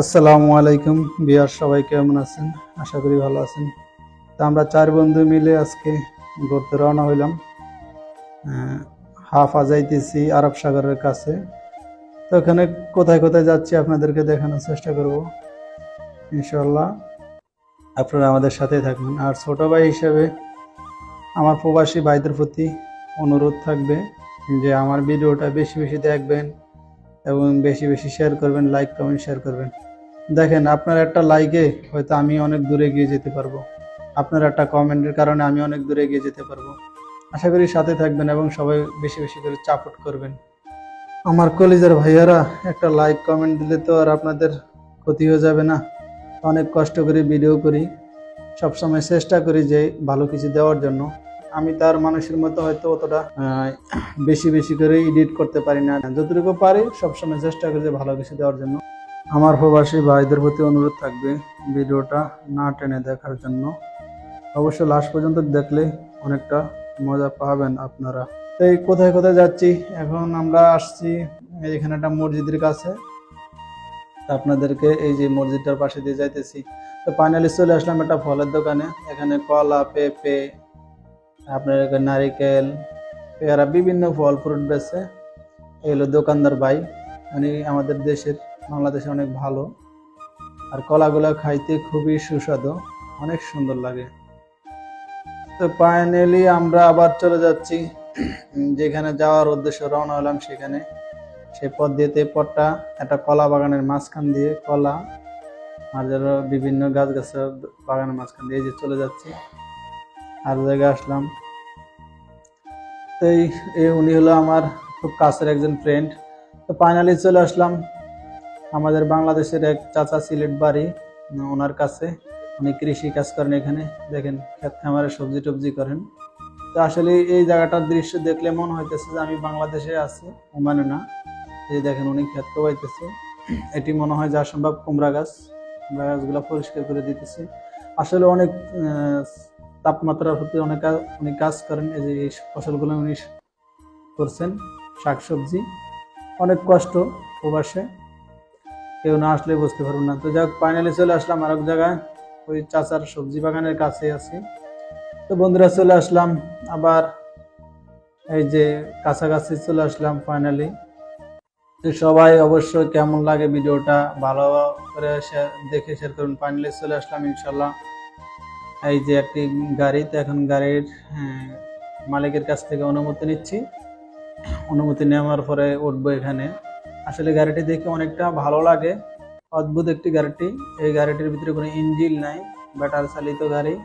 আসসালামু আলাইকুম বিয়ার সবাই কেমন আছেন? আশা করি ভালো আছেন। তা আমরা চার বন্ধু মিলে আজকে ঘুরতে রওনা হইলাম। হাফা যাইতেছি আরব সাগরের কাছে। তো ওখানে কোথায় কোথায় যাচ্ছি আপনাদেরকে দেখানোর চেষ্টা করব ইনশাল্লাহ আপনারা আমাদের সাথেই থাকবেন। আর ছোট ভাই হিসেবে আমার প্রবাসী ভাইদের প্রতি অনুরোধ থাকবে যে আমার ভিডিওটা বেশি বেশি দেখবেন। এবং বেশি বেশি শেয়ার করবেন লাইক কমেন্ট শেয়ার করবেন। দেখেন, আপনার একটা লাইকে হয়তো আমি অনেক দূরে গিয়ে যেতে পারব। আপনার একটা কমেন্টের কারণে আমি অনেক দূরে গিয়ে যেতে পারব। আশা করি সাথে থাকবেন এবং সবাই বেশি বেশি করে সাপোর্ট করবেন। আমার কলেজের ভাইয়ারা, একটা লাইক কমেন্ট দিলে তো আর আপনাদের ক্ষতি হয়ে যাবে না। অনেক কষ্ট করে ভিডিও করি। সবসময় চেষ্টা করি যে ভালো কিছু দেওয়ার জন্য। আমি তার মানুষের মতো হয়তো অতটা বেশি বেশি করে এডিট করতে পারি না। যতটুকু পারি, সবসময় চেষ্টা করি যে ভালো কিছু দেওয়ার জন্য। আমার প্রবাসী ভাইদের প্রতি অনুরোধ থাকবে ভিডিওটা না টেনে দেখার জন্য। অবশ্য লাস্ট পর্যন্ত দেখলে অনেকটা মজা পাবেন আপনারা। তো এই কোথায় কোথায় যাচ্ছি? এখন আমরা আসছি এখানে একটা মসজিদের কাছে। আপনাদেরকে এই যে মসজিদটার পাশে দিয়ে যাইতেছি। তো ফাইনালি চলে আসলাম একটা ফলের দোকানে। এখানে কলা, পেঁপে আপনার নারিকেল পেয়ারা বিভিন্ন ফল ফ্রুট বেছে এগুলো দোকানদার ভাই। উনি আমাদের দেশের বাংলাদেশে অনেক ভালো। আর কলাগুলো খাইতে খুবই সুস্বাদু, অনেক সুন্দর লাগে। তো ফাইনালি আমরা আবার চলে যাচ্ছি। যেখানে যাওয়ার উদ্দেশ্য রওনা হলাম সেখানে। সেই পথ দিয়ে পথটা, একটা কলা বাগানের মাঝখান দিয়ে কলা, আর যারা বিভিন্ন গাছ বাগানের মাঝখান দিয়ে যে চলে যাচ্ছি। আর জায়গায় আসলাম। এই এই উনি হলো আমার খুব কাছের একজন ফ্রেন্ড তো ফাইনালি চলে আসলাম আমাদের বাংলাদেশের এক চাচা সিলেট বাড়ি, ওনার কাছে। উনি কৃষি কাজ করেন এখানে। দেখেন ক্ষেত খামারে সবজি টবজি করেন। তো আসলে এই জায়গাটার দৃশ্য দেখলে মনে হইতেছে যে আমি বাংলাদেশে আছি, ওমানে না। এই দেখেন, উনি ক্ষেত কোবাইতেছে এটি মনে হয় যা সম্ভব কুমড়া গাছ। কুমড়া গাছগুলো পরিষ্কার করে দিতেছে। আসলে অনেক তাপমাত্রার প্রতি অনেক উনি কাজ করেন, এই যে এই ফসলগুলো উনি করছেন, শাকসবজি। অনেক কষ্ট প্রবাসে। কেউ না আসলে বুঝতে পারব না। তো যাক ফাইনালি চলে আসলাম আরেক জায়গায়। ওই চাচার সবজি বাগানের কাছে আছি। তো বন্ধুরা, চলে আসলাম আবার। এই যে কাছাকাছি চলে আসলাম ফাইনালি তো সবাই অবশ্যই কেমন লাগে ভিডিওটা, ভালো করে দেখে শেয়ার করুন। ফাইনালি চলে আসলাম ইনশাল্লাহ এই যে একটি গাড়ি তো এখন গাড়ির হ্যাঁ, মালিকের কাছ থেকে অনুমতি নিচ্ছি। অনুমতি নেওয়ার পরে উঠবো এখানে। আসলে গাড়িটি দেখে অনেকটা ভালো লাগে। অদ্ভুত একটি গাড়িটি। এই গাড়িটির ভিতরে কোনো ইঞ্জিন নাই ব্যাটার চালিত গাড়ি।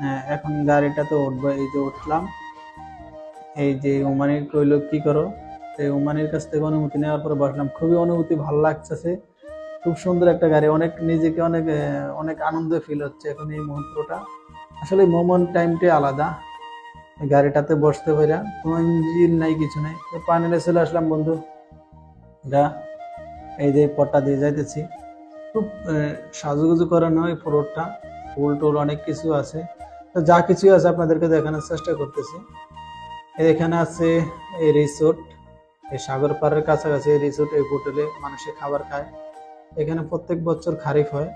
হ্যাঁ, এখন গাড়িটা তো উঠবো এই যে উঠলাম। এই যে ওমানি কইল কি করো? তো ওমানির কাছ থেকে অনুমতি নেওয়ার পরে বসলাম। খুবই অনুভূতি ভালো লাগতেছে। খুব সুন্দর একটা গাড়ি, অনেক নিজেকে অনেক অনেক আনন্দ ফিল হচ্ছে এখন এই মুহূর্তটা। আসলে মোমেন্ট টাইমটাই আলাদা। গাড়িটাতে বসতে পারা কোনো ইঞ্জিন নাই, কিছু নাই। তো পানিলে চলে আসলাম বন্ধু। যা এই যে পটটা দিয়ে যাইতেছি। খুব সাজুগুজু করানো এই ফ্লোরটা ফুল টুল অনেক কিছু আছে। তো যা কিছুই আছে আপনাদেরকে দেখানোর চেষ্টা করতেছি। এখানে আছে এই রিসোর্ট এই সাগর পাড়ের কাছাকাছি এই রিসোর্ট এই হোটেলে মানুষে খাবার খায়। এখানে প্রত্যেক বছর খারিফ হয়।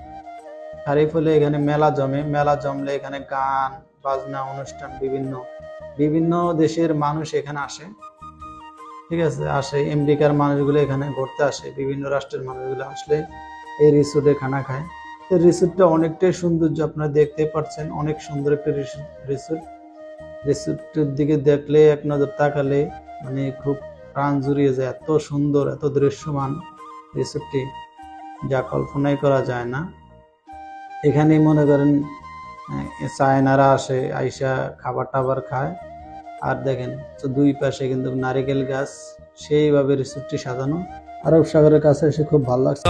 খারিফ হলে এখানে মেলা জমে। মেলা জমলে এখানে গান, বাজনা, অনুষ্ঠান বিভিন্ন বিভিন্ন দেশের মানুষ এখানে আসে। ঠিক আছে? আসে। আমেরিকার মানুষগুলো এখানে ঘুরতে আসে। বিভিন্ন রাষ্ট্রের মানুষগুলো আসলে এই রিসোর্টে খানা খায়। এই রিসোর্টটা অনেকটাই সৌন্দর্য আপনারা দেখতে পাচ্ছেন। অনেক সুন্দর একটা রিসোর্ট। রিসোর্টের দিকে দেখলে এক নজর তাকালে মানে খুব প্রাণ জুড়িয়ে যায়। এত সুন্দর, এত দৃশ্যমান রিসোর্টটি। যা কল্পনাই করা যায় না। এখানেই মনে করেন চায়নারা আসে আইসা খাবার টাবার খায়। আর দেখেন তো দুই পাশে কিন্তু নারিকেল গাছ সেইভাবে রিসোর্টটি সাজানো। আরব সাগরের কাছে এসে খুব ভালো লাগছে।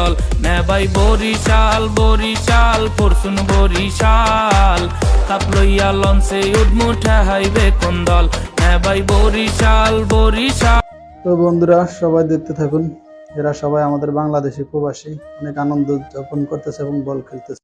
নেবাই বরিশাল বরিশাল পরশুন বরিশাল। কাপ লইয়া লঞ্চে উডমুঠা হাইবে কোন দল? নেবাই বরিশাল বরিশাল। তো বন্ধুরা সবাই দেখতে থাকুন। এরা সবাই আমাদের বাংলাদেশি প্রবাসী। অনেক আনন্দ উদযাপন করতেছে এবং বল খেলতেছে।